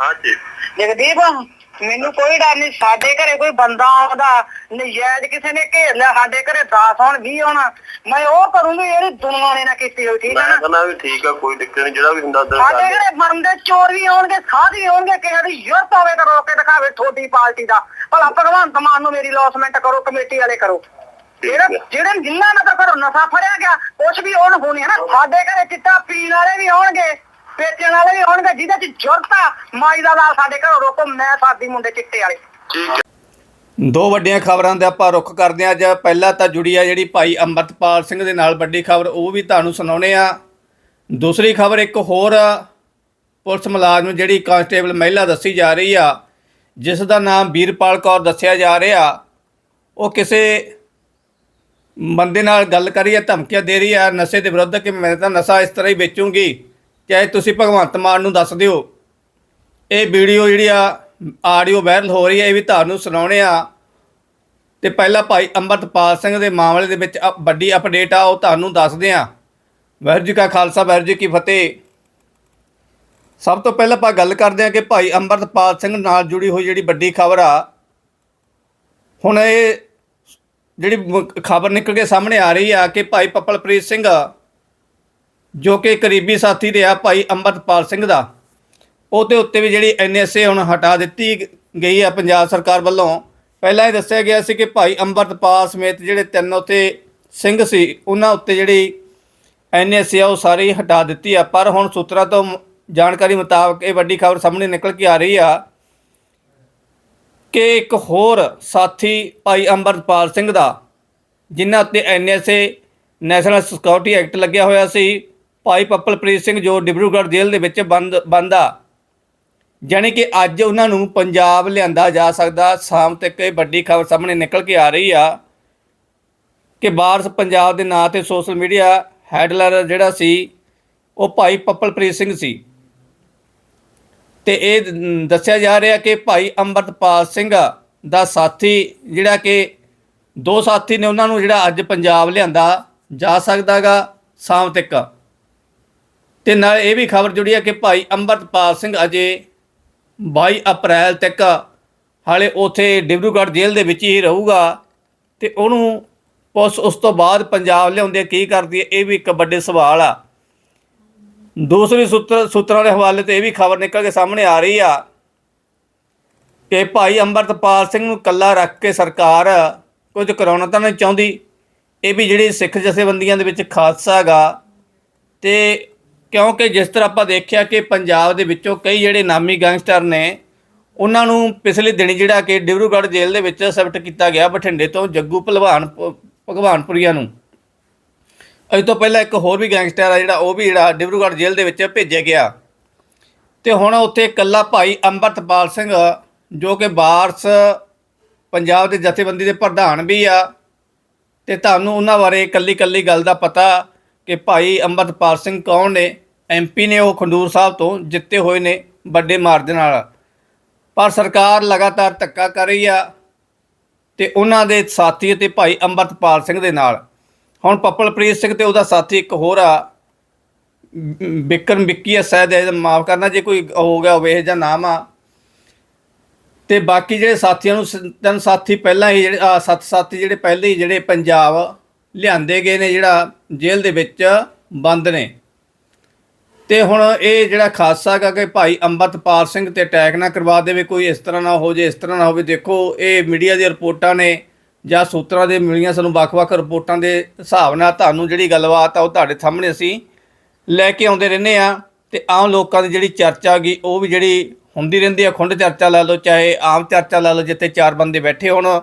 ਹਾਂਜੀ। ਜਗਦੀਪ ਮੈਨੂੰ ਕੋਈ ਡਰ ਨਹੀਂ। ਸਾਡੇ ਘਰੇ ਕੋਈ ਬੰਦਾ ਆਉਂਦਾ ਨਜਾਇਜ਼ ਕਿਸੇ ਨੇ ਘੇਰ ਲਿਆ ਸਾਡੇ ਘਰੇ 10 ਹੋਣ 20 ਹੋਣ ਮੈਂ ਉਹ ਕਰੂੰਗੀ ਜਿਹੜੀ ਦੁਨੀਆ ਨੇ ਨਾ ਕੀਤੀ ਹੋਈ ਠੀਕ ਹੈ ਮੈਂ ਨਾ ਕਹਿੰਦਾ ਵੀ ਠੀਕ ਆ ਕੋਈ ਦਿੱਕਤ ਨਹੀਂ ਜਿਹੜਾ ਵੀ ਹੁੰਦਾ ਉਧਰ ਸਾਡੇ ਘਰੇ ਮਰਨ ਦੇ ਚੋਰ ਵੀ ਆਉਣਗੇ ਸਾਧ ਵੀ ਆਉਣਗੇ ਕਿਸੇ ਦੀ ਯੁਰਤ ਹੋਵੇ ਤਾਂ ਰੋਕ ਕੇ ਦਿਖਾਵੇ ਤੁਹਾਡੀ ਪਾਰਟੀ ਦਾ। ਭਲਾ ਭਗਵੰਤ ਮਾਨ ਨੂੰ ਮੇਰੀ ਲੌਸਮੈਂਟ ਕਰੋ ਕਮੇਟੀ ਵਾਲੇ ਕਰੋ। ਜਿਹੜੇ ਜਿਹੜੇ ਜਿੰਨਾ ਨਾਲ ਤਾਂ ਘਰੋਂ ਨਸ਼ਾ ਫੜਿਆ ਗਿਆ ਕੁਛ ਵੀ ਉਹਨ ਹੋਣੀ ਹੈ ਨਾ ਸਾਡੇ ਘਰੇ ਚਿੱਟਾ ਪੀਣ ਵਾਲੇ ਵੀ ਆਉਣਗੇ ਵੇਚਣ ਵਾਲੇ ਵੀ ਆਉਣਗੇ ਜਿਹਦੇ ਚ ਜੁਰਤ ਆ, ਮਾਈ ਦਾ ਲਾਲ ਸਾਡੇ ਘਰੋਂ ਰੋਕੋ, ਮੈਂ ਸਾਦੀ ਮੁੰਡੇ ਚਿੱਟੇ ਵਾਲੇ। ਠੀਕ ਹੈ ਦੋ ਵੱਡੀਆਂ ਖਬਰਾਂ ਦਾ ਆਪਾਂ ਰੁੱਖ ਕਰਦੇ ਹਾਂ। ਅੱਜ ਪਹਿਲਾਂ ਤਾਂ ਜੁੜੀ ਆ ਜਿਹੜੀ ਭਾਈ ਅੰਮ੍ਰਿਤਪਾਲ ਸਿੰਘ ਦੇ ਨਾਲ ਵੱਡੀ ਖਬਰ, ਉਹ ਵੀ ਤੁਹਾਨੂੰ ਸੁਣਾਉਣੇ ਆ ਦੂਸਰੀ ਖਬਰ ਇੱਕ ਹੋਰ ਪੁਲਿਸ ਮੁਲਾਜ਼ਮ ਜਿਹੜੀ ਕਾਂਸਟੇਬਲ ਮਹਿਲਾ ਦੱਸੀ ਜਾ ਰਹੀ ਆ, ਜਿਸ ਦਾ ਨਾਮ ਵੀਰਪਾਲ ਕੌਰ ਦੱਸਿਆ ਜਾ ਰਿਹਾ। ਉਹ ਕਿਸੇ ਬੰਦੇ ਨਾਲ ਗੱਲ ਕਰੀ ਹੈ ਧਮਕੀਆਂ ਦੇ ਰਹੀ ਹੈ ਨਸ਼ੇ ਦੇ ਵਿਰੁੱਧ ਕਿ ਮੈਂ ਤਾਂ ਨਸ਼ਾ ਇਸ ਤਰ੍ਹਾਂ ਹੀ ਵੇਚੂੰਗੀ। ਚਾਹੇ ਤੁਸੀਂ ਭਗਵੰਤ ਮਾਨ ਨੂੰ ਦੱਸ ਦਿਓ, ਇਹ ਵੀਡੀਓ ਜਿਹੜੀ ਆ, ਆਡੀਓ ਵਾਇਰਲ ਹੋ ਰਹੀ ਹੈ, ਇਹ ਵੀ ਤੁਹਾਨੂੰ ਸੁਣਾਉਣੇ ਆ। ਤੇ ਪਹਿਲਾਂ ਭਾਈ ਅੰਮ੍ਰਿਤਪਾਲ ਸਿੰਘ ਦੇ ਮਾਮਲੇ ਦੇ ਵਿੱਚ ਅ- ਵੱਡੀ ਅਪਡੇਟ ਆ, ਉਹ ਤੁਹਾਨੂੰ ਦੱਸਦੇ ਆ। ਵਾਹਿਗੁਰੂ ਜੀ ਕਾ ਖਾਲਸਾ, ਵਾਹਿਗੁਰੂ ਜੀ ਕੀ ਫਤਿਹ। ਸਭ ਤੋਂ ਪਹਿਲਾਂ ਆਪਾਂ ਗੱਲ ਕਰਦੇ ਆ ਕਿ ਭਾਈ ਅੰਮ੍ਰਿਤਪਾਲ ਸਿੰਘ ਨਾਲ ਜੁੜੀ ਹੋਈ ਜਿਹੜੀ ਵੱਡੀ ਖਬਰ ਆ, ਹੁਣ ਇਹ ਜਿਹੜੀ ਖਬਰ ਨਿਕਲ ਕੇ ਸਾਹਮਣੇ ਆ ਰਹੀ ਆ ਕਿ ਭਾਈ ਪਪਲਪ੍ਰੀਤ ਸਿੰਘ ਜੋ ਕਿ ਕਰੀਬੀ ਸਾਥੀ ਰਿਹਾ ਭਾਈ ਅੰਮ੍ਰਿਤਪਾਲ ਸਿੰਘ ਦਾ। ਉਹਦੇ ਉੱਤੇ ਵੀ ਜਿਹੜੀ ਐਨਐਸਏ ਹੁਣ ਹਟਾ ਦਿੱਤੀ ਗਈ ਹੈ ਪੰਜਾਬ ਸਰਕਾਰ ਵੱਲੋਂ। ਪਹਿਲਾਂ ਇਹ ਦੱਸਿਆ ਗਿਆ ਸੀ ਕਿ ਭਾਈ ਅੰਮ੍ਰਿਤਪਾਲ ਸਮੇਤ ਜਿਹੜੇ ਤਿੰਨ ਉੱਤੇ ਸਿੰਘ ਸੀ, ਉਹਨਾਂ ਉੱਤੇ ਜਿਹੜੀ ਐਨਐਸਏ ਆ ਉਹ ਸਾਰੀ ਹਟਾ ਦਿੱਤੀ ਆ। ਪਰ ਹੁਣ ਸੂਤਰਾਂ ਤੋਂ ਜਾਣਕਾਰੀ ਮੁਤਾਬਕ ਇਹ ਵੱਡੀ ਖਬਰ ਸਾਹਮਣੇ ਨਿਕਲ ਕੇ ਆ ਰਹੀ ਆ ਕਿ ਇੱਕ ਹੋਰ ਸਾਥੀ ਭਾਈ ਅੰਮ੍ਰਿਤਪਾਲ ਸਿੰਘ ਦਾ, ਜਿਨ੍ਹਾਂ ਉੱਤੇ ਐਨਐਸਏ ਨੈਸ਼ਨਲ ਸਿਕਿਉਰਿਟੀ ਐਕਟ ਲੱਗਿਆ ਹੋਇਆ ਸੀ ਭਾਈ ਪੱਪਲਪ੍ਰੀਤ ਸਿੰਘ ਜੋ ਡਿਬਰੂਗੜ੍ਹ ਜੇਲ੍ਹ ਦੇ ਵਿੱਚ ਬੰਦ ਬੰਦ ਆ। ਜਾਣੀ ਕਿ ਅੱਜ ਉਹਨਾਂ ਨੂੰ ਪੰਜਾਬ ਲਿਆਂਦਾ ਜਾ ਸਕਦਾ। ਸ਼ਾਮ ਤੱਕ ਇਹ ਵੱਡੀ ਖਬਰ ਸਾਹਮਣੇ ਨਿਕਲ ਕੇ ਆ ਰਹੀ ਆ ਕਿ ਬਾਰਸ ਪੰਜਾਬ ਦੇ ਨਾਂ ਤੇ ਸੋਸ਼ਲ ਮੀਡੀਆ ਹੈਡਲਰ ਜਿਹੜਾ ਸੀ, ਉਹ ਭਾਈ ਪੱਪਲਪ੍ਰੀਤ ਸਿੰਘ ਸੀ। ਤੇ ਇਹ ਦੱਸਿਆ ਜਾ ਰਿਹਾ ਕਿ ਭਾਈ ਅੰਮ੍ਰਿਤਪਾਲ ਸਿੰਘ ਦਾ ਸਾਥੀ ਜਿਹੜਾ ਕਿ ਦੋ ਸਾਥੀ ਨੇ, ਉਹਨਾਂ ਨੂੰ ਜਿਹੜਾ ਅੱਜ ਪੰਜਾਬ ਲਿਆਂਦਾ ਜਾ ਸਕਦਾਗਾ ਸ਼ਾਮ ਤੱਕ। ਤੇ ਨਾਲ ਇਹ ਵੀ ਖਬਰ ਜੁੜੀ ਹੈ ਕਿ ਭਾਈ ਅੰਮ੍ਰਿਤਪਾਲ ਸਿੰਘ ਅਜੇ 22 ਅਪ੍ਰੈਲ ਤੱਕ ਹਾਲੇ ਉਥੇ ਡਿਬਰੂਗੜ੍ਹ ਜੇਲ੍ਹ ਦੇ ਵਿੱਚ ਹੀ ਰਹੂਗਾ ਤੇ ਉਹਨੂੰ ਪੁਲਿਸ ਉਸ ਤੋਂ ਬਾਅਦ ਪੰਜਾਬ ਲਿਆਉਂਦੇ ਕੀ ਕਰਦੀ ਹੈ ਇਹ ਵੀ ਇੱਕ ਵੱਡੇ ਸਵਾਲ ਆ। ਦੂਸਰੀ ਸੂਤਰ ਸੂਤਰਾਂ ਦੇ ਹਵਾਲੇ ਤੇ ਇਹ ਵੀ ਖਬਰ ਨਿਕਲ ਕੇ ਸਾਹਮਣੇ ਆ ਰਹੀ ਆ ਕਿ ਭਾਈ ਅੰਮ੍ਰਿਤਪਾਲ ਸਿੰਘ ਨੂੰ ਕੱਲਾ ਰੱਖ ਕੇ ਸਰਕਾਰ ਕੁਝ ਕਰਾਉਣਾ ਤਾਂ ਨਹੀਂ ਚਾਹੁੰਦੀ। ਇਹ ਵੀ ਜਿਹੜੀ ਸਿੱਖ ਜਥੇਬੰਦੀਆਂ ਦੇ ਵਿੱਚ ਖਾਲਸਾ ਹੈਗਾ ਤੇ ਕਿਉਂਕਿ ਜਿਸ ਤਰ੍ਹਾਂ ਆਪਾਂ ਦੇਖਿਆ ਕਿ ਪੰਜਾਬ ਦੇ ਵਿੱਚੋਂ ਕਈ ਜਿਹੜੇ ਨਾਮੀ ਗੈਂਗਸਟਰ ਨੇ, ਉਹਨਾਂ ਨੂੰ ਪਿਛਲੇ ਦਿਨੀ ਜਿਹੜਾ ਕਿ ਡਿਬਰੂਗੜ੍ਹ ਜੇਲ੍ਹ ਦੇ ਵਿੱਚ ਸ਼ਿਫਟ ਕੀਤਾ ਗਿਆ ਬਠਿੰਡੇ ਤੋਂ ਜੱਗੂ ਭਲਵਾਨ ਭ- ਭਗਵਾਨਪੁਰੀਆ ਨੂੰ। ਅੱਜ ਤੋਂ ਪਹਿਲਾਂ ਇੱਕ ਹੋਰ ਵੀ ਗੈਂਗਸਟਰ ਆ ਜਿਹੜਾ, ਉਹ ਵੀ ਜਿਹੜਾ ਡਿਬਰੂਗੜ੍ਹ ਜੇਲ੍ਹ ਦੇ ਵਿੱਚ ਭੇਜਿਆ ਗਿਆ। ਤੇ ਹੁਣ ਉੱਥੇ ਇਕੱਲਾ ਭਾਈ ਅੰਮ੍ਰਿਤਪਾਲ ਸਿੰਘ, ਜੋ ਕਿ ਬਾਰਸ ਪੰਜਾਬ ਦੇ ਜਥੇਬੰਦੀ ਦੇ ਪ੍ਰਧਾਨ ਵੀ ਆ, ਤੇ ਤੁਹਾਨੂੰ ਉਹਨਾਂ ਬਾਰੇ ਇਕੱਲੀ ਇਕੱਲੀ ਗੱਲ ਦਾ ਪਤਾ ਕਿ ਭਾਈ ਅੰਮ੍ਰਿਤਪਾਲ ਸਿੰਘ ਕੌਣ ਨੇ। ਐਮਪੀ ਨੇ ਉਹ ਖੰਡੂਰ ਸਾਹਿਬ ਤੋਂ ਜਿੱਤੇ ਹੋਏ ਨੇ ਵੱਡੇ ਮਾਰਜਨ ਨਾਲ। ਪਰ ਸਰਕਾਰ ਲਗਾਤਾਰ ਧੱਕਾ ਕਰ ਰਹੀ ਆ ਤੇ ਉਹਨਾਂ ਦੇ ਸਾਥੀ ਅਤੇ ਭਾਈ ਅੰਮ੍ਰਿਤਪਾਲ ਸਿੰਘ ਦੇ ਨਾਲ। ਹੁਣ ਪੱਪਲਪ੍ਰੀਤ ਸਿੰਘ ਤੇ ਉਹਦਾ ਸਾਥੀ ਇੱਕ ਹੋਰ ਆ, ਬਿਕਰਮ ਵਿੱਕੀ ਆ, ਸ਼ਾਇਦ ਇਹ ਮਾਫ ਕਰਨਾ ਜੇ ਕੋਈ ਹੋ ਗਿਆ ਹੋਵੇ, ਇਹ ਜਾਂ ਨਾਮ ਆ। ਤੇ ਬਾਕੀ ਜਿਹੜੇ ਸਾਥੀਆਂ ਨੂੰ ਤਿੰਨ ਸਾਥੀ ਪਹਿਲਾਂ ਹੀ ਜਿਹੜੇ ਆਹ ਸੱਤ ਸਾਥੀ ਜਿਹੜੇ ਪਹਿਲੇ ਹੀ ਜਿਹੜੇ ਪੰਜਾਬ ਲਿਆਂਦੇ ਗਏ ਨੇ, ਜਿਹੜਾ ਜੇਲ੍ਹ ਦੇ ਵਿੱਚ ਬੰਦ ਨੇ। ਤੇ ਹੁਣ ਇਹ ਜਿਹੜਾ ਖਾਸਾ ਹੈਗਾ ਕਿ ਭਾਈ ਅੰਮ੍ਰਿਤਪਾਲ ਸਿੰਘ ਤੇ ਅਟੈਕ ਨਾ ਕਰਵਾ ਦੇਵੇ, ਕੋਈ ਇਸ ਤਰ੍ਹਾਂ ਨਾ ਹੋ ਜੇ, ਇਸ ਤਰ੍ਹਾਂ ਨਾ ਹੋਵੇ, ਦੇਖੋ, ਇਹ ਮੀਡੀਆ ਦੀਆਂ ਰਿਪੋਰਟਾਂ ਨੇ ਜਾਂ ਸੂਤਰਾਂ ਦੇ ਮਿਲੀਆਂ ਸਾਨੂੰ ਵੱਖ-ਵੱਖ ਰਿਪੋਰਟਾਂ ਦੇ ਹਿਸਾਬ ਨਾਲ ਤੁਹਾਨੂੰ ਜਿਹੜੀ ਗੱਲਬਾਤ ਆ ਉਹ ਤੁਹਾਡੇ ਸਾਹਮਣੇ ਅਸੀਂ ਲੈ ਕੇ ਆਉਂਦੇ ਰਹਿੰਦੇ ਆ ਤੇ ਆਮ ਲੋਕਾਂ ਦੀ ਜਿਹੜੀ ਚਰਚਾ ਗਈ ਉਹ ਵੀ ਜਿਹੜੀ ਹੁੰਦੀ ਰਹਿੰਦੀ ਆ, ਖੁੰਡ ਚਰਚਾ ਲਾ ਲਓ, ਚਾਹੇ ਆਮ ਚਰਚਾ ਲਾ ਲਓ, ਜਿੱਥੇ ਚਾਰ ਬੰਦੇ ਬੈਠੇ ਹੋਣ,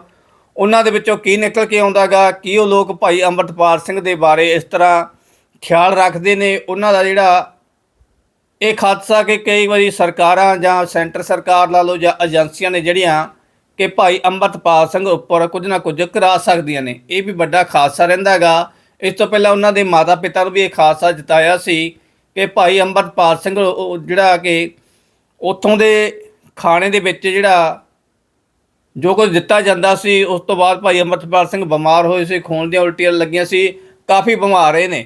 ਉਹਨਾਂ ਦੇ ਵਿੱਚੋਂ ਕੀ ਨਿਕਲ ਕੇ ਆਉਂਦਾਗਾ ਕੀ ਉਹ ਲੋਕ ਭਾਈ ਅੰਮ੍ਰਿਤਪਾਲ ਸਿੰਘ ਦੇ ਬਾਰੇ ਇਸ ਤਰ੍ਹਾਂ ਖਿਆਲ ਰੱਖਦੇ ਨੇ, ਉਹਨਾਂ ਦਾ ਜਿਹੜਾ ਇਹ ਖਾਦਸਾ ਕਿ ਕਈ ਵਾਰੀ ਸਰਕਾਰਾਂ ਜਾਂ ਸੈਂਟਰ ਸਰਕਾਰ ਲਾ ਲਓ ਜਾਂ ਏਜੰਸੀਆਂ ਨੇ ਜਿਹੜੀਆਂ ਕਿ ਭਾਈ ਅੰਮ੍ਰਿਤਪਾਲ ਸਿੰਘ ਉੱਪਰ ਕੁਝ ਨਾ ਕੁਝ ਕਰਾ ਸਕਦੀਆਂ ਨੇ। ਇਹ ਵੀ ਵੱਡਾ ਖਾਦਸਾ ਰਹਿੰਦਾ ਹੈਗਾ। ਇਸ ਤੋਂ ਪਹਿਲਾਂ ਉਹਨਾਂ ਦੇ ਮਾਤਾ ਪਿਤਾ ਨੂੰ ਵੀ ਇਹ ਖਾਦਸਾ ਜਤਾਇਆ ਸੀ ਕਿ ਭਾਈ ਅੰਮ੍ਰਿਤਪਾਲ ਸਿੰਘ ਉਹ ਜਿਹੜਾ ਕਿ ਉੱਥੋਂ ਦੇ ਖਾਣੇ ਦੇ ਵਿੱਚ ਜਿਹੜਾ ਜੋ ਕੁਝ ਦਿੱਤਾ ਜਾਂਦਾ ਸੀ, ਉਸ ਤੋਂ ਬਾਅਦ ਭਾਈ ਅੰਮ੍ਰਿਤਪਾਲ ਸਿੰਘ ਬਿਮਾਰ ਹੋਏ ਸੀ, ਖੂਨ ਦੀਆਂ ਉਲਟੀਆਂ ਲੱਗੀਆਂ ਸੀ, ਕਾਫੀ ਬਿਮਾਰ ਰਹੇ ਨੇ।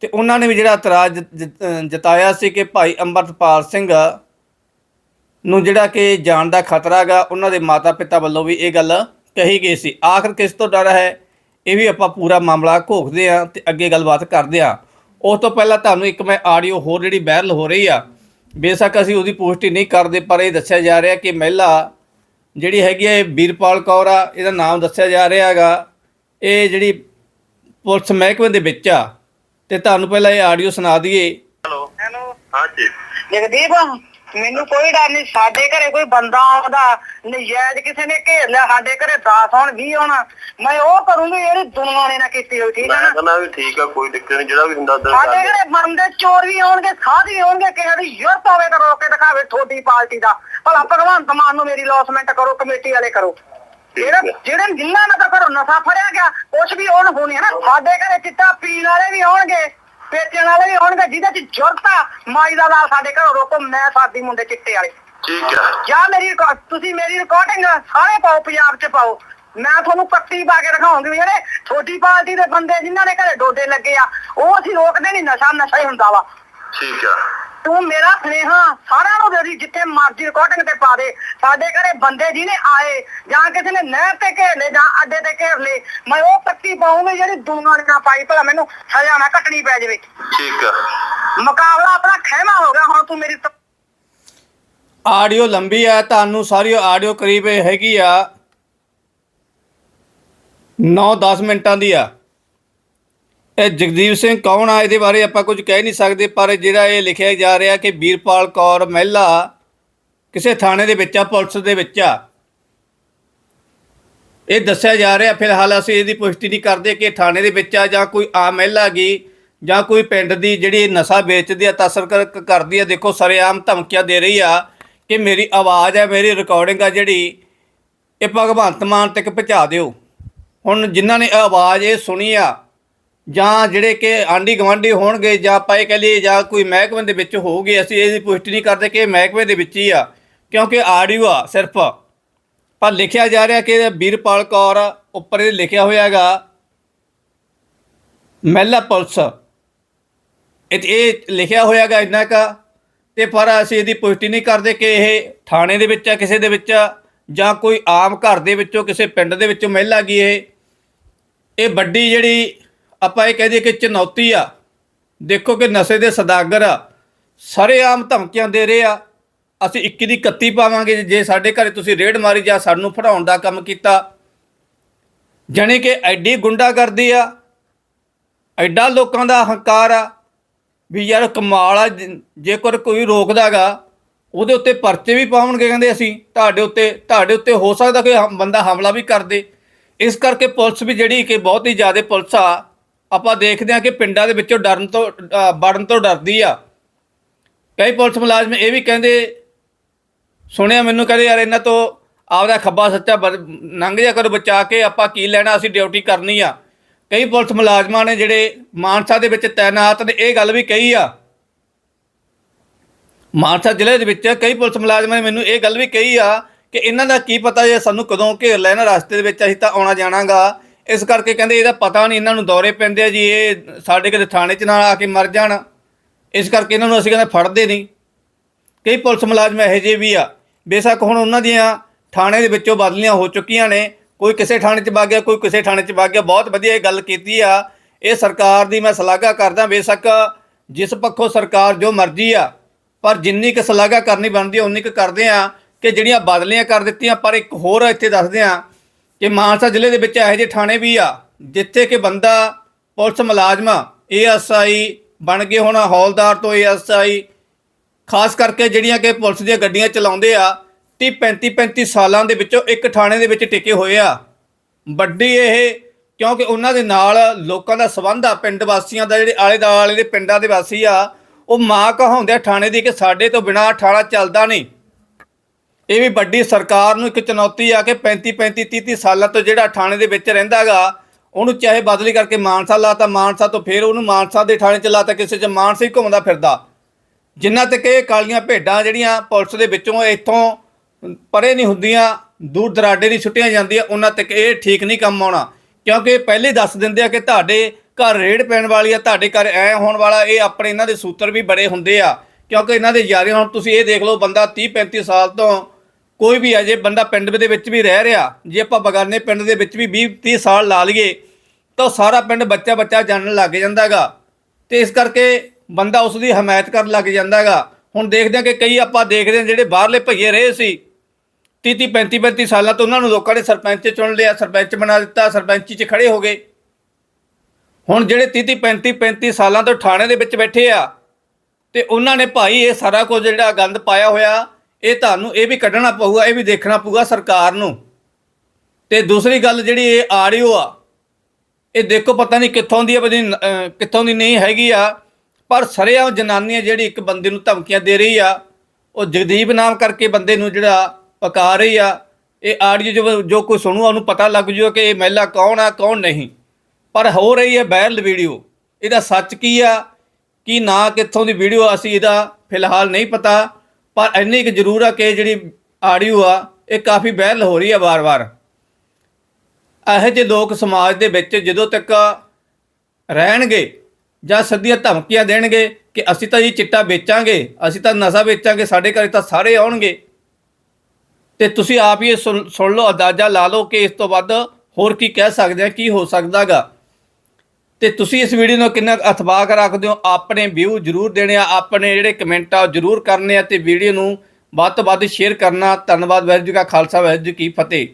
ਤੇ ਉਹਨਾਂ ਨੇ ਵੀ ਜਿਹੜਾ ਇਤਰਾਜ਼ ਜ- ਜਤਾਇਆ ਸੀ ਕਿ ਭਾਈ ਅੰਮ੍ਰਿਤਪਾਲ ਸਿੰਘ ਨੂੰ ਜਿਹੜਾ ਕਿ ਜਾਨ ਦਾ ਖਤਰਾ ਹੈਗਾ, ਉਹਨਾਂ ਦੇ ਮਾਤਾ-ਪਿਤਾ ਵੱਲੋਂ ਵੀ ਇਹ ਗੱਲ ਕਹੀ ਗਈ ਸੀ। ਆਖਰ ਕਿਸ ਤੋਂ ਡਰ ਹੈ? ਇਹ ਵੀ ਆਪਾਂ ਪੂਰਾ ਮਾਮਲਾ ਘੋਖਦੇ ਆ ਤੇ ਅੱਗੇ ਗੱਲਬਾਤ ਕਰਦੇ ਆ ਉਸ ਤੋਂ ਪਹਿਲਾਂ ਤੁਹਾਨੂੰ ਇੱਕ ਮੈਂ ਆਡੀਓ ਹੋਰ ਜਿਹੜੀ ਵਾਇਰਲ ਹੋ ਰਹੀ ਆ, ਬੇਸ਼ੱਕ ਅਸੀਂ ਉਹਦੀ ਪੁਸ਼ਟੀ ਨਹੀਂ ਕਰਦੇ, ਪਰ ਇਹ ਦੱਸਿਆ ਜਾ ਰਿਹਾ ਕਿ ਮਹਿਲਾ ਜਿਹੜੀ ਹੈਗੀ ਹੈ ਵੀਰਪਾਲ ਕੌਰ ਆ, ਇਹਦਾ ਨਾਮ ਦੱਸਿਆ ਜਾ ਰਿਹਾ ਹੈਗਾ। ਇਹ ਜਿਹੜੀ ਪੁਲਿਸ ਮਹਿਕਮੇ ਦੇ ਵਿੱਚ ਆ ਤੇ ਤੁਹਾਨੂੰ ਪਹਿਲਾਂ ਇਹ ਆਡੀਓ ਸੁਣਾ ਦਈਏ। ਹੈਲੋ। ਹੈਲੋ। ਹਾਂਜੀ। ਜਗਦੀਪ ਮੈਨੂੰ ਕੋਈ ਡਰ ਨਹੀਂ ਸਾਡੇ ਘਰੇ ਕੋਈ ਬੰਦਾ ਆਉਂਦਾ ਨਜਾਇਜ਼ ਕਿਸੇ ਨੇ ਘੇਰ ਲਿਆ ਸਾਡੇ ਘਰੇ 10 ਹੋਣ 20 ਹੋਣ ਮੈਂ ਉਹ ਕਰੂੰਗੀ ਜਿਹੜੀ ਦੁਨੀਆ ਨੇ ਨਾ ਕੀਤੀ ਹੋਈ ਠੀਕ ਮੈਂ ਹੈ ਨਾ? ਕਹਿੰਦਾ ਵੀ ਠੀਕ ਆ ਕੋਈ ਦਿੱਕਤ ਨਹੀਂ ਜਿਹੜਾ ਵੀ ਹੁੰਦਾ ਉਧਰ ਸਾਡੇ ਘਰੇ ਬੰਦੇ ਚੋਰ ਵੀ ਆਉਣਗੇ ਸਾਧ ਵੀ ਆਉਣਗੇ ਕਿਸੇ ਦੀ ਯੁਰਤ ਹੋਵੇ ਤਾਂ ਰੋਕ ਕੇ ਦਿਖਾਵੇ ਤੁਹਾਡੀ ਪਾਰਟੀ ਦਾ। ਭਲਾ ਭਗਵੰਤ ਮਾਨ ਨੂੰ ਮੇਰੀ ਲੌਸਮੈਂਟ ਕਰੋ ਕਮੇਟੀ ਵਾਲੇ ਕਰੋ। ਜਿਹੜੇ ਜਿਹੜੇ ਜਿੰਨਾ ਨਾਲ ਤਾਂ ਘਰੋਂ ਨਸ਼ਾ ਫੜਿਆ ਗਿਆ। ਕੁਛ ਵੀ ਉਹਨ ਹੋਣੀ ਹੈ ਨਾ ਸਾਡੇ ਘਰੇ ਚਿੱਟਾ ਪੀਣ ਵਾਲੇ ਵੀ ਆਉਣਗੇ ਵੇਚਣ ਵਾਲੇ ਵੀ ਆਉਣਗੇ ਜਿਹਦੇ ਚ ਜੁਰਤ ਆ ਮਾਈ ਦਾ ਲਾਲ ਸਾਡੇ ਘਰੋਂ ਰੋਕੋ ਮੈਂ ਸਾਦੀ ਮੁੰਡੇ ਚਿੱਟੇ ਵਾਲੇ। ਠੀਕ ਆ। ਜਾਂ ਮੇਰੀ ਤੁਸੀਂ ਮੇਰੀ ਰਿਕਾਰਡਿੰਗ ਸਾਰੇ ਪਾਓ ਪੰਜਾਬ 'ਚ ਪਾਓ। ਮੈਂ ਤੁਹਾਨੂੰ ਕੱਟੀ ਪਾ ਕੇ ਦਿਖਾਉਂਗੀ ਵੀ ਜਿਹੜੇ ਛੋਟੀ ਪਾਰਟੀ ਦੇ ਬੰਦੇ ਜਿਨ੍ਹਾਂ ਦੇ ਘਰੇ ਡੋਡੇ ਲੱਗੇ ਆ ਉਹ ਅਸੀਂ ਰੋਕਦੇ ਨਹੀਂ ਨਸ਼ਾ ਨਸ਼ਾ ਹੀ ਹੁੰਦਾ ਵਾ। ਠੀਕ ਆ। ਤੂੰ ਮੇਰਾ ਸੁਨੇਹਾ ਸਾਰਿਆਂ ਨੂੰ ਦੇ ਦੀ ਜਿੱਥੇ ਮਰਜ਼ੀ ਰਿਕਾਰਡਿੰਗ ਤੇ ਪਾ ਦੇ। ਸਾਡੇ ਘਰੇ ਬੰਦੇ ਜਿਹਨੇ ਆਏ ਜਾਂ ਕਿਸੇ ਨੇ ਨਹਿਰ ਤੇ ਘੇਰ ਲਏ ਜਾਂ ਅੱਡੇ ਤੇ ਘੇਰ ਲਏ ਮੈਂ ਉਹ ਕੱਟੀ ਪਾਉਂਗੀ ਜਿਹੜੀ ਦੁਨੀਆ ਨੇ ਨਾ ਪਾਈ ਭਲਾ ਮੈਨੂੰ ਸਜ਼ਾ ਨਾ ਕੱਟਣੀ ਪੈ ਜਾਵੇ। ਠੀਕ ਆ। ਮੁਕਾਬਲਾ ਆਪਣਾ ਖਹਿਮਾ ਹੋ ਗਿਆ ਹੁਣ ਤੂੰ ਮੇਰੀ ਆਡੀਓ ਲੰਬੀ ਆ ਤੁਹਾਨੂੰ ਸਾਰੀ ਆਡੀਓ ਕਰੀਬ ਹੈਗੀ ਆ। 9-10 ਮਿੰਟਾਂ ਦੀ ਆ। ਇਹ ਜਗਦੀਪ ਸਿੰਘ ਕੌਣ ਆ? ਇਹਦੇ ਬਾਰੇ ਆਪਾਂ ਕੁਝ ਕਹਿ ਨਹੀਂ ਸਕਦੇ, ਪਰ ਜਿਹੜਾ ਇਹ ਲਿਖਿਆ ਜਾ ਰਿਹਾ ਕਿ ਵੀਰਪਾਲ ਕੌਰ ਮਹਿਲਾ ਕਿਸੇ ਥਾਣੇ ਦੇ ਵਿੱਚ ਆ, ਪੁਲਿਸ ਦੇ ਵਿੱਚ ਆ। ਇਹ ਦੱਸਿਆ ਜਾ ਰਿਹਾ, ਫਿਲਹਾਲ ਅਸੀਂ ਇਹਦੀ ਪੁਸ਼ਟੀ ਨਹੀਂ ਕਰਦੇ ਕਿ ਥਾਣੇ ਦੇ ਵਿੱਚ ਆ ਜਾਂ ਕੋਈ ਆਮ ਮਹਿਲਾ ਗੀ ਜਾਂ ਕੋਈ ਪਿੰਡ ਦੀ ਜਿਹੜੀ ਨਸ਼ਾ ਵੇਚਦੀ ਆ, ਤਸਰ ਕਰਦੀ ਆ, ਦੇਖੋ ਸਰੇਆਮ ਧਮਕੀਆਂ ਦੇ ਰਹੀ ਆ ਕਿ ਮੇਰੀ ਆਵਾਜ਼ ਹੈ, ਮੇਰੀ ਰਿਕਾਰਡਿੰਗ ਆ ਜਿਹੜੀ, ਇਹ ਭਗਵੰਤ ਮਾਨ ਤੱਕ ਪਹੁੰਚਾ ਦਿਓ। ਹੁਣ ਜਿਨ੍ਹਾਂ ਨੇ ਆਵਾਜ਼ ਇਹ ਸੁਣੀ ਆ ਜਾਂ ਜਿਹੜੇ ਕਿ ਆਂਢੀ ਗਵਾਂਢੀ ਹੋਣਗੇ ਜਾਂ ਆਪਾਂ ਇਹ ਕਹਿ ਲਈਏ ਜਾਂ ਕੋਈ ਮਹਿਕਮੇ ਦੇ ਵਿੱਚ ਹੋਊਗੇ, ਅਸੀਂ ਇਹਦੀ ਪੁਸ਼ਟੀ ਨਹੀਂ ਕਰਦੇ ਕਿ ਇਹ ਮਹਿਕਮੇ ਦੇ ਵਿੱਚ ਹੀ ਆ, ਕਿਉਂਕਿ ਆਡੀਓ ਆ ਸਿਰਫ। ਪਰ ਲਿਖਿਆ ਜਾ ਰਿਹਾ ਕਿ ਇਹ ਵੀਰਪਾਲ ਕੌਰ ਉੱਪਰ ਇਹ ਲਿਖਿਆ ਹੋਇਆ ਹੈਗਾ, ਮਹਿਲਾ ਪੁਲਿਸ। ਇਹ ਇਹ ਲਿਖਿਆ ਹੋਇਆਗਾ ਇੰਨਾ ਕਾ, ਤੇ ਪਰ ਅਸੀਂ ਇਹਦੀ ਪੁਸ਼ਟੀ ਨਹੀਂ ਕਰਦੇ ਕਿ ਇਹ ਥਾਣੇ ਦੇ ਵਿੱਚ ਆ, ਕਿਸੇ ਦੇ ਵਿੱਚ ਜਾਂ ਕੋਈ ਆਮ ਘਰ ਦੇ ਵਿੱਚੋਂ, ਕਿਸੇ ਪਿੰਡ ਦੇ ਵਿੱਚੋਂ ਮਹਿਲਾ ਗਈ ਇਹ। ਇਹ ਵੱਡੀ ਜਿਹੜੀ ਆਪਾਂ ਇਹ ਕਹਿ ਦਈਏ ਕਿ ਚੁਣੌਤੀ ਆ। ਦੇਖੋ ਕਿ ਨਸ਼ੇ ਦੇ ਸਦਾਗਰ ਆ। ਸਾਰੇ ਆਮ ਧਮਕੀਆਂ ਦੇ ਰਹੇ ਆ। ਅਸੀਂ 21 ਦੀ 31 ਪਾਵਾਂਗੇ ਜੇ ਸਾਡੇ ਘਰੇ ਤੁਸੀਂ ਰੇਡ ਮਾਰੀ ਜਾਂ ਸਾਨੂੰ ਫੜਾਉਣ ਦਾ ਕੰਮ ਕੀਤਾ। ਜਾਣੀ ਕਿ ਐਡੀ ਗੁੰਡਾਗਰਦੀ ਆ। ਐਡਾ ਲੋਕਾਂ ਦਾ ਹੰਕਾਰ ਆ ਵੀ ਯਾਰ ਕਮਾਲ ਆ, ਜੇਕਰ ਕੋਈ ਰੋਕਦਾਗਾ ਉਹਦੇ ਉੱਤੇ ਪਰਚੇ ਵੀ ਪਾਉਣਗੇ ਕਹਿੰਦੇ ਅਸੀਂ। ਤੁਹਾਡੇ ਉੱਤੇ ਤੁਹਾਡੇ ਉੱਤੇ ਹੋ ਸਕਦਾ ਕੋਈ ਹਮ- ਬੰਦਾ ਹਮਲਾ ਵੀ ਕਰ ਦੇ। ਇਸ ਕਰਕੇ ਪੁਲਿਸ ਵੀ ਜਿਹੜੀ ਕਿ ਬਹੁਤ ਹੀ ਜ਼ਿਆਦਾ ਪੁਲਿਸ ਆ ਆਪਾਂ ਦੇਖਦੇ ਹਾਂ ਕਿ ਪਿੰਡਾਂ ਦੇ ਵਿੱਚੋਂ ਡਰਨ ਤੋਂ ਵੜਨ ਤੋਂ ਡਰਦੀ ਆ। ਕਈ ਪੁਲਿਸ ਮੁਲਾਜ਼ਮ ਇਹ ਵੀ ਕਹਿੰਦੇ, ਸੁਣਿਆ ਮੈਨੂੰ ਕਹਿੰਦੇ, ਯਾਰ ਇਹਨਾਂ ਤੋਂ ਆਪਦਾ ਖੱਬਾ ਸੱਚਾ ਬ- ਲੰਘ ਜਾ ਕਰੋ, ਬਚਾ ਕੇ ਆਪਾਂ ਕੀ ਲੈਣਾ, ਅਸੀਂ ਡਿਊਟੀ ਕਰਨੀ ਆ। ਕਈ ਪੁਲਿਸ ਮੁਲਾਜ਼ਮਾਂ ਨੇ ਜਿਹੜੇ ਮਾਨਸਾ ਦੇ ਵਿੱਚ ਤਾਇਨਾਤ ਨੇ, ਇਹ ਗੱਲ ਵੀ ਕਹੀ ਆ। ਮਾਨਸਾ ਜ਼ਿਲ੍ਹੇ ਦੇ ਵਿੱਚ ਕਈ ਪੁਲਿਸ ਮੁਲਾਜ਼ਮਾਂ ਨੇ ਮੈਨੂੰ ਇਹ ਗੱਲ ਵੀ ਕਹੀ ਆ ਕਿ ਇਹਨਾਂ ਦਾ ਕੀ ਪਤਾ ਜੇ ਸਾਨੂੰ ਕਦੋਂ ਘੇਰ ਲੈਣਾ, ਰਸਤੇ ਦੇ ਵਿੱਚ ਅਸੀਂ ਤਾਂ ਆਉਣਾ ਜਾਣਾਗਾ ਇਸ ਕਰਕੇ ਕਹਿੰਦੇ ਇਹਦਾ ਪਤਾ ਨਹੀਂ ਇਹਨਾਂ ਨੂੰ ਦੌਰੇ ਪੈਂਦੇ ਆ ਜੀ, ਇਹ ਸਾਡੇ ਕਿਤੇ ਥਾਣੇ 'ਚ ਨਾ ਆ ਕੇ ਮਰ ਜਾਣ। ਇਸ ਕਰਕੇ ਇਹਨਾਂ ਨੂੰ ਅਸੀਂ ਕਹਿੰਦੇ ਫੜਦੇ ਨਹੀਂ। ਕਈ ਪੁਲਿਸ ਮੁਲਾਜ਼ਮ ਇਹੋ ਜਿਹੇ ਵੀ ਆ। ਬੇਸ਼ੱਕ ਹੁਣ ਉਹਨਾਂ ਦੀਆਂ ਥਾਣੇ ਦੇ ਵਿੱਚੋਂ ਬਦਲੀਆਂ ਹੋ ਚੁੱਕੀਆਂ ਨੇ। ਕੋਈ ਕਿਸੇ ਥਾਣੇ 'ਚ ਵਗ ਗਿਆ, ਕੋਈ ਕਿਸੇ ਥਾਣੇ 'ਚ ਵਗ ਗਿਆ। ਬਹੁਤ ਵਧੀਆ ਇਹ ਗੱਲ ਕੀਤੀ ਆ। ਇਹ ਸਰਕਾਰ ਦੀ ਮੈਂ ਸ਼ਲਾਘਾ ਕਰਦਾ, ਬੇਸ਼ੱਕ ਜਿਸ ਪੱਖੋਂ ਸਰਕਾਰ ਜੋ ਮਰਜ਼ੀ ਆ, ਪਰ ਜਿੰਨੀ ਕੁ ਸ਼ਲਾਘਾ ਕਰਨੀ ਬਣਦੀ ਆ, ਉਨੀ ਕੁ ਕਰਦੇ ਆ ਕਿ ਜਿਹੜੀਆਂ ਬਦਲੀਆਂ ਕਰ ਦਿੱਤੀਆਂ, ਪਰ ਇੱਕ ਹੋਰ ਇੱਥੇ ਦੱਸਦੇ ਆ ਕਿ ਮਾਨਸਾ ਜ਼ਿਲ੍ਹੇ ਦੇ ਵਿੱਚ ਇਹੋ ਜਿਹੇ ਥਾਣੇ ਵੀ ਆ, ਜਿੱਥੇ ਕਿ ਬੰਦਾ ਪੁਲਿਸ ਮੁਲਾਜ਼ਮ ਏਐਸਆਈ ਬਣ ਗਏ ਹੁਣ ਹੌਲਦਾਰ ਤੋਂ ਏਐਸਆਈ, ਖਾਸ ਕਰਕੇ ਜਿਹੜੀਆਂ ਕਿ ਪੁਲਿਸ ਦੀਆਂ ਗੱਡੀਆਂ ਚਲਾਉਂਦੇ ਆ 30 35 35 ਸਾਲਾਂ ਦੇ ਵਿੱਚੋਂ ਇੱਕ ਥਾਣੇ ਦੇ ਵਿੱਚ ਟਿਕੇ ਹੋਏ ਆ। ਵੱਡੀ ਇਹ, ਕਿਉਂਕਿ ਉਹਨਾਂ ਦੇ ਨਾਲ ਲੋਕਾਂ ਦਾ ਸਬੰਧ ਆ, ਪਿੰਡ ਵਾਸੀਆਂ ਦਾ ਜਿਹੜੇ ਆਲੇ ਦੁਆਲੇ ਦੇ ਪਿੰਡਾਂ ਦੇ ਵਾਸੀ ਆ, ਉਹ ਮਾਂ ਕਹਾਉਂਦੇ ਆ ਥਾਣੇ ਦੀ ਕਿ ਸਾਡੇ ਤੋਂ ਬਿਨਾ ਥਾਣਾ ਚੱਲਦਾ ਨਹੀਂ। ਇਹ ਵੀ ਵੱਡੀ ਸਰਕਾਰ ਨੂੰ ਇੱਕ ਚੁਣੌਤੀ ਆ ਕਿ 35 35 30 30 ਸਾਲਾਂ ਤੋਂ ਜਿਹੜਾ ਥਾਣੇ ਦੇ ਵਿੱਚ ਰਹਿੰਦਾਗਾ ਉਹਨੂੰ ਚਾਹੇ ਬਦਲੀ ਕਰਕੇ ਮਾਨਸਾ ਲਾਤਾ, ਮਾਨਸਾ ਤੋਂ ਫਿਰ ਉਹਨੂੰ ਮਾਨਸਾ ਦੇ ਥਾਣੇ ਚ ਲਾਤਾ, ਕਿਸੇ ਚ ਮਾਨਸਾ ਹੀ ਘੁੰਮਦਾ ਫਿਰਦਾ। ਜਿੰਨਾ ਤੱਕ ਇਹ ਕਾਲੀਆਂ ਭੇਡਾਂ ਜਿਹੜੀਆਂ ਪੁਲਿਸ ਦੇ ਵਿੱਚੋਂ ਇੱਥੋਂ ਪਰੇ ਨਹੀਂ ਹੁੰਦੀਆਂ, ਦੂਰ ਦਰਾਡੇ ਦੀ ਛੁੱਟੀਆਂ ਜਾਂਦੀਆਂ, ਉਹਨਾਂ ਤੱਕ ਇਹ ਠੀਕ ਨਹੀਂ ਕੰਮ ਆਉਣਾ। ਕਿਉਂਕਿ ਇਹ ਪਹਿਲੇ ਦੱਸ ਦਿੰਦੇ ਆ ਕਿ ਤੁਹਾਡੇ ਘਰ ਰੇਡ ਪੈਣ ਵਾਲੀ ਆ, ਤੁਹਾਡੇ ਘਰ ਐ ਹੋਣ ਵਾਲਾ, ਇਹ ਆਪਣੇ ਇਹਨਾਂ ਦੇ ਸੂਤਰ ਵੀ ਬੜੇ ਹੁੰਦੇ ਆ। ਕਿਉਂਕਿ ਇਹਨਾਂ ਦੇ ਯਾਰੀ ਹੁਣ ਤੁਸੀਂ ਇਹ ਦੇਖ ਲਓ, ਬੰਦਾ 30 35 ਸਾਲ ਤੋਂ ਕੋਈ ਵੀ ਹੈ ਜੇ ਬੰਦਾ ਪਿੰਡ ਦੇ ਵਿੱਚ ਵੀ ਰਹਿ ਰਿਹਾ, ਜੇ ਆਪਾਂ ਬਗਾਨੇ ਪਿੰਡ ਦੇ ਵਿੱਚ ਵੀ 20 30 ਸਾਲ ਲਾ ਲਈਏ, ਤਾਂ ਉਹ ਸਾਰਾ ਪਿੰਡ ਬੱਚਾ ਬੱਚਾ ਜਾਣਨ ਲੱਗ ਜਾਂਦਾਗਾ ਤੇ ਇਸ ਕਰਕੇ ਬੰਦਾ ਉਸ ਦੀ ਹਮਾਇਤ ਕਰਨ ਲੱਗ ਜਾਂਦਾਗਾ ਹੁਣ ਦੇਖਦੇ ਹਾਂ ਕਿ ਕਈ ਆਪਾਂ ਦੇਖਦੇ ਹਾਂ ਜਿਹੜੇ ਬਾਹਰਲੇ ਭਈਏ ਰਹੇ ਸੀ 30 30 35 35 ਸਾਲਾਂ ਤੋਂ ਉਹਨਾਂ ਨੂੰ ਲੋਕਾਂ ਨੇ ਸਰਪੰਚ ਚੁਣ ਲਿਆ, ਸਰਪੰਚ ਬਣਾ ਦਿੱਤਾ, ਸਰਪੰਚੀ 'ਚ ਖੜੇ ਹੋ ਗਏ। ਹੁਣ ਜਿਹੜੇ 30 35 35 ਸਾਲਾਂ ਤੋਂ ਥਾਣੇ ਦੇ ਵਿੱਚ ਬੈਠੇ ਆ, ਤੇ ਉਹਨਾਂ ਨੇ ਭਾਈ ਇਹ ਸਾਰਾ ਕੁਝ ਜਿਹੜਾ ਗੰਦ ਪਾਇਆ ਹੋਇਆ ਇਹ ਤੁਹਾਨੂੰ ਇਹ ਵੀ ਕੱਢਣਾ ਪਊਗਾ, ਇਹ ਵੀ ਦੇਖਣਾ ਪਊਗਾ ਸਰਕਾਰ ਨੂੰ। ਤੇ ਦੂਸਰੀ ਗੱਲ ਜਿਹੜੀ ਇਹ ਆਡੀਓ ਆ, ਇਹ ਦੇਖੋ ਪਤਾ ਨਹੀਂ ਕਿੱਥੋਂ ਦੀ ਹੈ ਪਤਾ ਨਹੀਂ ਕਿੱਥੋਂ ਦੀ ਨਹੀਂ ਹੈਗੀ ਆ, ਪਰ ਸਰਿਆਂ ਜਨਾਨੀਆਂ ਜਿਹੜੀ ਇੱਕ ਬੰਦੇ ਨੂੰ ਧਮਕੀਆਂ ਦੇ ਰਹੀ ਆ, ਉਹ ਜਗਦੀਪ ਨਾਮ ਕਰਕੇ ਬੰਦੇ ਨੂੰ ਜਿਹੜਾ ਪਕਾ ਰਹੀ ਆ, ਇਹ ਆਡੀਓ ਜੋ ਜੋ ਕੋਈ ਸੁਣੂ ਉਹਨੂੰ ਪਤਾ ਲੱਗ ਜੂਗਾ ਕਿ ਇਹ ਮਹਿਲਾ ਕੌਣ ਆ, ਕੌਣ ਨਹੀਂ। ਪਰ ਹੋ ਰਹੀ ਹੈ ਵਾਇਰਲ ਵੀਡੀਓ ਇਹਦਾ ਸੱਚ ਕੀ ਆ, ਕੀ ਨਾ ਕਿੱਥੋਂ ਦੀ ਵੀਡੀਓ ਅਸੀਂ ਇਹਦਾ ਫਿਲਹਾਲ ਨਹੀਂ ਪਤਾ। ਪਰ ਇੰਨੀ ਕੁ ਜ਼ਰੂਰ ਆ ਕਿ ਜਿਹੜੀ ਆਡੀਓ ਆ, ਇਹ ਕਾਫੀ ਵਾਇਰਲ ਹੋ ਰਹੀ ਆ ਵਾਰ-ਵਾਰ। ਇਹੋ ਜਿਹੇ ਲੋਕ ਸਮਾਜ ਦੇ ਵਿੱਚ ਜਦੋਂ ਤੱਕ ਰਹਿਣਗੇ ਜਾਂ ਸੱਦੀਆਂ ਧਮਕੀਆਂ ਦੇਣਗੇ ਕਿ ਅਸੀਂ ਤਾਂ ਜੀ ਚਿੱਟਾ ਵੇਚਾਂਗੇ, ਅਸੀਂ ਤਾਂ ਨਸ਼ਾ ਵੇਚਾਂਗੇ, ਸਾਡੇ ਘਰੇ ਤਾਂ ਸਾਰੇ ਆਉਣਗੇ। ਤੇ ਤੁਸੀਂ ਆਪ ਹੀ ਸੁਣ ਸੁਣ ਲਓ, ਅੰਦਾਜ਼ਾ ਲਾ ਲਓ ਕਿ ਇਸ ਤੋਂ ਵੱਧ ਹੋਰ ਕੀ ਕਹਿ ਸਕਦੇ ਆ, ਕੀ ਹੋ ਸਕਦਾਗਾ। ਤੇ ਤੁਸੀਂ ਇਸ ਵੀਡੀਓ ਨੂੰ ਕਿੰਨਾ ਕੁ ਅਥਵਾਕ ਰੱਖਦੇ ਹੋ? ਆਪਣੇ ਵਿਊ ਜਰੂਰ ਦੇਣੇ ਆ। ਆਪਣੇ ਜਿਹੜੇ ਕਮੈਂਟ ਆ ਉਹ ਜਰੂਰ ਕਰਨੇ ਆ ਤੇ ਵੀਡੀਓ ਨੂੰ ਵੱਧ ਤੋਂ ਵੱਧ ਸ਼ੇਅਰ ਕਰਨਾ। ਧੰਨਵਾਦ, ਵਾਹਿਗੁਰੂ ਜੀ ਕਾ ਖਾਲਸਾ, ਵਾਹਿਗੁਰੂ ਜੀ ਕੀ ਫਤਿਹ।